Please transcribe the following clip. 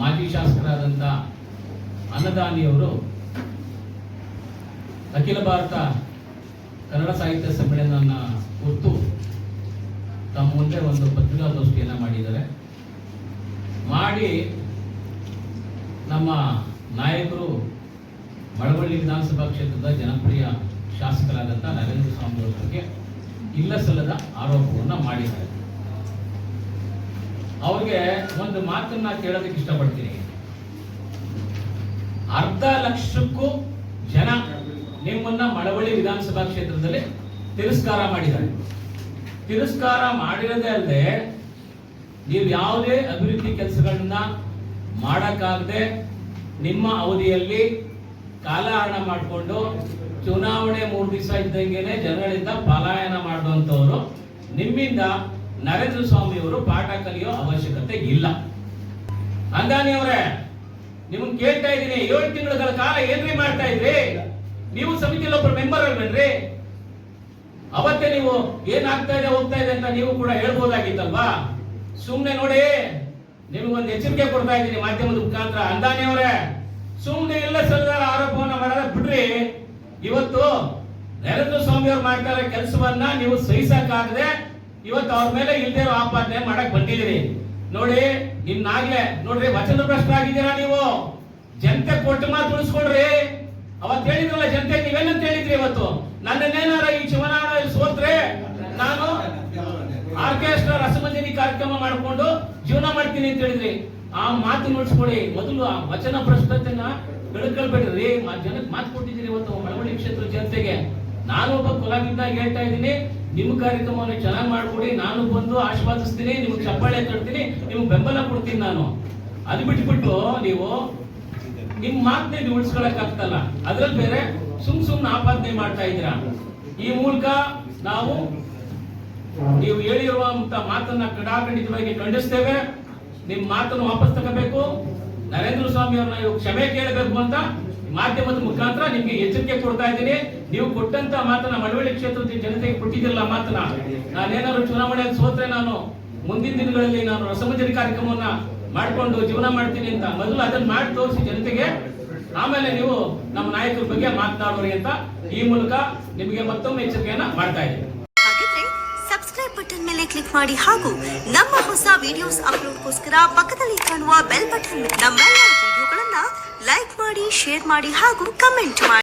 ಮಾಜಿ ಶಾಸಕರಾದಂಥ ಅನ್ನದಾನಿಯವರು ಅಖಿಲ ಭಾರತ ಕನ್ನಡ ಸಾಹಿತ್ಯ ಸಮ್ಮೇಳನ ಕುರಿತು ತಮ್ಮ ಮುಂದೆ ಒಂದು ಪತ್ರಿಕಾಗೋಷ್ಠಿಯನ್ನು ಮಾಡಿದ್ದಾರೆ. ಮಾಡಿ ನಮ್ಮ ನಾಯಕರು ಮಳವಳ್ಳಿ ವಿಧಾನಸಭಾ ಕ್ಷೇತ್ರದ ಜನಪ್ರಿಯ ಶಾಸಕರಾದಂಥ ನರೇಂದ್ರ ಸ್ವಾಮಿ ಅವರ ಬಗ್ಗೆ ಇಲ್ಲ ಸಲ್ಲದ ಆರೋಪವನ್ನು ಮಾಡಿದ್ದಾರೆ. ಅವ್ರಿಗೆ ಒಂದು ಮಾತನ್ನ ಕೇಳೋದಕ್ಕೆ ಇಷ್ಟಪಡ್ತೀನಿ. ಅರ್ಧ ಲಕ್ಷಕ್ಕೂ ಜನ ನಿಮ್ಮನ್ನ ಮಳವಳ್ಳಿ ವಿಧಾನಸಭಾ ಕ್ಷೇತ್ರದಲ್ಲಿ ತಿರಸ್ಕಾರ ಮಾಡಿದ್ದಾರೆ. ತಿರಸ್ಕಾರ ಮಾಡಿರೋದೇ ಅಲ್ಲದೆ ನೀವು ಯಾವುದೇ ಅಭಿವೃದ್ಧಿ ಕೆಲಸಗಳನ್ನ ಮಾಡಕ್ಕಾಗದೆ ನಿಮ್ಮ ಅವಧಿಯಲ್ಲಿ ಕಾಲಹರಣ ಮಾಡಿಕೊಂಡು ಚುನಾವಣೆ ಮೂರು ದಿವಸ ಇದ್ದಂಗೆ ಜನಗಳಿಂದ ಪಲಾಯನ ಮಾಡುವಂತವರು ನಿಮ್ಮಿಂದ ನರೇಂದ್ರ ಸ್ವಾಮಿಯವರು ಪಾಠ ಕಲಿಯೋ ಅವಶ್ಯಕತೆ ಇಲ್ಲ. ಅಂದಾನಿ ಅವರೇ, ನಿಮ್ಗೆ ಕೇಳ್ತಾ ಇದ್ದೀನಿ, ಏಳು ತಿಂಗಳ ಕಾಲ ಏನ್ರಿ ಮಾಡ್ತಾ ಇದ್ರಿ? ನೀವು ಸಮಿತಿಯಲ್ಲಿ ಒಬ್ಬರು ಮೆಂಬರ್ ಅಲ್ವೇನ್ರಿ? ಅವತ್ತೇ ನೀವು ಏನಾಗ್ತಾ ಇದೆ, ಹೋಗ್ತಾ ಇದೆ ಅಂತ ನೀವು ಕೂಡ ಹೇಳ್ಬೋದಾಗಿತ್ತಲ್ವಾ? ಸುಮ್ನೆ ನೋಡಿ, ನಿಮಗೊಂದು ಎಚ್ಚರಿಕೆ ಕೊಡ್ತಾ ಇದ್ದೀನಿ ಮಾಧ್ಯಮದ ಮುಖಾಂತರ. ಅಂದಾನಿ ಅವರೇ, ಸುಮ್ನೆ ಎಲ್ಲ ಸಲ್ಲದ ಆರೋಪವನ್ನ ಮಾಡೋದ ಬಿಡ್ರಿ ಇವತ್ತು ನರೇಂದ್ರ ಸ್ವಾಮಿ ಅವ್ರು ಮಾಡ್ತಾ ಕೆಲಸವನ್ನ ನೀವು ಸಹಿಸಕ್ಕಾಗದೆ ಇವತ್ತು ಅವ್ರ ಮೇಲೆ ಇಲ್ದೇ ಆಪಾದನೆ ಮಾಡಕ್ ಬಂದಿದ್ದೀರಿ. ನೋಡಿ ನಿಮ್ನಾಗ್ಲೇ ನೋಡ್ರಿ ವಚನ ಭ್ರಷ್ಟರಾಗಿದ್ದೀರಾ ನೀವು? ಜನತೆ ಕೊಟ್ಟು ಮಾತು ಉಳಿಸ್ಕೊಡ್ರಿ. ಅವತ್ತು ಹೇಳಿದ್ರಲ್ಲ ಜನತೆ ನೀವೇನಂತ ಹೇಳಿದ್ರಿ ಇವತ್ತು? ನನ್ನನ್ನೇನಾರ ಈ ಶಿವನಾರಾಯಣ ಸೋತ್ರೆ? ನಾನು ಆರ್ಕೆಸ್ಟ್ರಾ ರಸಮಂಜರಿ ಕಾರ್ಯಕ್ರಮ ಮಾಡಿಕೊಂಡು ಜೀವನ ಮಾಡ್ತೀನಿ ಅಂತ ಹೇಳಿದ್ರಿ. ಆ ಮಾತು ಉಳಿಸ್ಕೊಡಿ. ಮೊದಲು ಆ ವಚನ ಭ್ರಷ್ಟತೆನ ಬೆಳಕಲ್ಬೇಡ್ರಿ ಜನಕ್ಕೆ ಮಾತು ಕೊಟ್ಟಿದ್ದೀರಿ ಇವತ್ತು ಮಳವಳ್ಳಿ ಕ್ಷೇತ್ರ ಜನತೆಗೆ. ನಾನು ಒಬ್ಬ ಕುಲಾಗಿದ್ದಾಗ ಹೇಳ್ತಾ ಇದ್ದೀನಿ. ನಿಮ್ಮ ಕಾರ್ಯಕ್ರಮವನ್ನು ಚೆನ್ನಾಗಿ ಮಾಡ್ಕೊಡಿ, ನಾನು ಬಂದು ಆಶೀರ್ವಾದಿಸ್ತೀನಿ, ನಿಮ್ಗೆ ಚಪ್ಪಾಳೆ ತಡ್ತೀನಿ ನಿಮ್ಗೆ ಬೆಂಬಲ ಕೊಡ್ತೀನಿ ನಾನು. ಅದು ಬಿಟ್ಬಿಟ್ಟು ನೀವು ನಿಮ್ಮ ಮಾತನ್ನ ನೀವು ಉಳಿಸ್ಕೊಳಕ್ ಆಗ್ತಲ್ಲ ಅದ್ರಲ್ಲಿ ಬೇರೆ ಸುಮ್ ಸುಮ್ನೆ ಆಪಾದನೆ ಮಾಡ್ತಾ ಇದ್ದೀರಾ? ಈ ಮೂಲಕ ನಾವು ನೀವು ಹೇಳಿರುವಂತ ಮಾತನ್ನ ಕಡಾಖಂಡಿತವಾಗಿ ಖಂಡಿಸ್ತೇವೆ. ನಿಮ್ಮ ಮಾತನ್ನು ವಾಪಸ್ ತಗೋಬೇಕು. ನರೇಂದ್ರ ಸ್ವಾಮಿ ಅವ್ರನ್ನ ಕ್ಷಮೆ ಕೇಳಬೇಕು ಅಂತ ಮಾಧ್ಯಮದ ಮುಖಾಂತರ ನಿಮ್ಗೆ ಎಚ್ಚರಿಕೆ ಕೊಡ್ತಾ ಇದ್ದೀನಿ. ನೀವು ಕೊಟ್ಟಂತ ಮಾತನ್ನ ಮಡವಳ್ಳಿ ಕ್ಷೇತ್ರದ ಜನತೆಗೆ ಕೊಟ್ಟಿದ್ದಿಲ್ಲ ಮಾತನ್ನ, ನಾನೇನಾದ್ರು ಚುನಾವಣೆಯಲ್ಲಿ ಸೋತ್ರೆ ನಾನು ಮುಂದಿನ ದಿನಗಳಲ್ಲಿ ನಾನು ರಸಮಂಜರಿ ಕಾರ್ಯಕ್ರಮವನ್ನ ಮಾಡಿಕೊಂಡು ಜೀವನ ಮಾಡ್ತೀನಿ ಅಂತ ಮೊದಲು ಅದನ್ನ ಮಾಡಿ ತೋರಿಸಿ ಜನತೆಗೆ. ಆಮೇಲೆ ನೀವು ನಮ್ಮ ನಾಯಕರ ಬಗ್ಗೆ ಮಾತನಾಡೋರಿ ಅಂತ ಈ ಮೂಲಕ ನಿಮಗೆ ಮತ್ತೊಮ್ಮೆ ಎಚ್ಚರಿಕೆಯನ್ನ ಮಾಡ್ತಾ ಇದ್ದೀನಿ. ಸಬ್ಸ್ಕ್ರೈಬ್ ಬಟನ್ ಮೇಲೆ ಕ್ಲಿಕ್ ಮಾಡಿ ಹಾಗೂ ನಮ್ಮ ಹೊಸ ವಿಡಿಯೋಸ್ ಅಪ್ಲೋಡ್ಗೋಸ್ಕರ ಪಕ್ಕದಲ್ಲಿ ಕಾಣುವ ನಮ್ಮೆಲ್ಲ ವಿಡಿಯೋಗಳನ್ನ ಲೈಕ್ ಮಾಡಿ ಶೇರ್ ಮಾಡಿ ಹಾಗೂ ಕಮೆಂಟ್ ಮಾಡಿ.